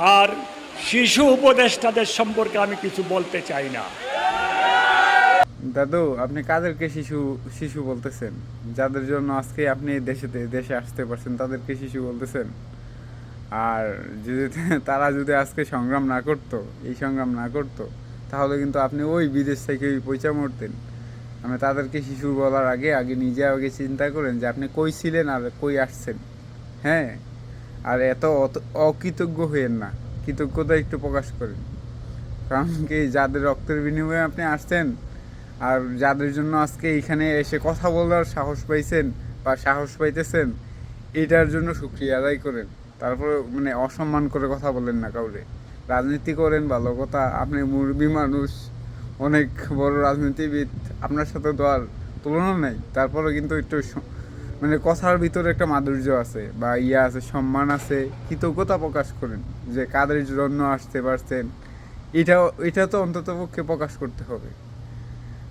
আর শিশু উপদেষ্টাদের সম্পর্কে আমি কিছু বলতে চাই না। দাদু, আপনি কাদেরকে শিশু শিশু বলতেছেন? যাদের জন্য আজকে আপনি দেশেতে, দেশে আসতে পারছেন, তাদেরকে শিশু বলতেছেন? আর যদি তারা যদি আজকে সংগ্রাম না করতো, এই সংগ্রাম না করতো, তাহলে কিন্তু আপনি ওই বিদেশ থেকে ওই পয়সা মরতেন। আমি তাদেরকে শিশু বলার আগে আগে নিজে আগে চিন্তা করেন যে আপনি কই ছিলেন আর কই আসছেন। হ্যাঁ? আর এত অকৃতজ্ঞ হইয়েন না। কৃতজ্ঞতা একটু প্রকাশ করেন। কারণ কি, যাদের রক্তের বিনিময়ে আপনি আসছেন আর যাদের জন্য আজকে এখানে এসে কথা বলার সাহস পাইছেন বা সাহস পাইতেছেন, এটার জন্য সুক্রিয়া আদায় করেন। তারপরে মানে অসম্মান করে কথা বলেন না কাউরে। রাজনীতি করেন, ভালো কথা। আপনি মুরবি মানুষ, অনেক বড় রাজনীতিবিদ। আপনার সাথে তো আর তুলনা নেই। তারপরে কিন্তু একটু মানে কথার ভিতরে একটা মাধুর্য আছে বা ইয়া আছে, সম্মান আছে, কৃতজ্ঞতা প্রকাশ করেন যে কাদের জন্য আসতে পারছেন। এটা এটা তো অন্তত পক্ষে প্রকাশ করতে হবে।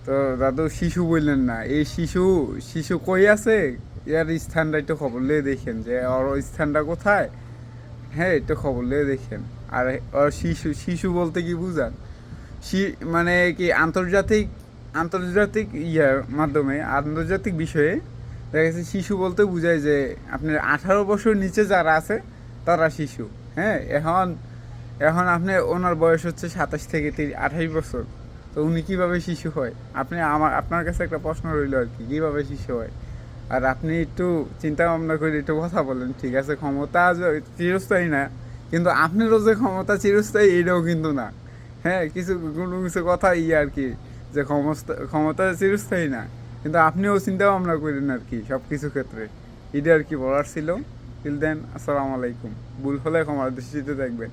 তো দাদু, শিশু বললেন না। এই শিশু শিশু কই আছে? এর স্থানটা একটু খবর লিয়ে দেখেন যে ওর স্থানটা কোথায়? হ্যাঁ একটু খবর লিয়ে দেখেন। আর ওর শিশু শিশু বলতে কি বুঝান? মানে কি আন্তর্জাতিক আন্তর্জাতিক ইয়ার মাধ্যমে, আন্তর্জাতিক বিষয়ে দেখা গেছে শিশু বলতে বোঝায় যে আপনার আঠারো বছর নিচে যারা আছে, তারা শিশু। হ্যাঁ এখন এখন আপনি ওনার বয়স হচ্ছে সাতাশ থেকে আঠাশ বছর। তো উনি কীভাবে শিশু হয়? আপনি আমার, আপনার কাছে একটা প্রশ্ন রইল আর কি, কীভাবে শিশু হয়? আর আপনি একটু চিন্তা ভাবনা করে একটু কথা বলেন, ঠিক আছে? ক্ষমতা চিরস্থায়ী না, কিন্তু আপনারও যে ক্ষমতা চিরস্থায়ী, এটাও কিন্তু না। হ্যাঁ কিছু, কোনো কিছু কথা ইয়ে আর কি, যে ক্ষমতা ক্ষমতা চিরস্থায়ী না। কিন্তু আপনিও চিন্তা ভাবনা করেন আর কি সব কিছু ক্ষেত্রে। এটা আর কি বলার ছিল। তিল দেন আসসালামু আলাইকুম। ভুল হলে আমার দৃষ্টিতে দেখবেন।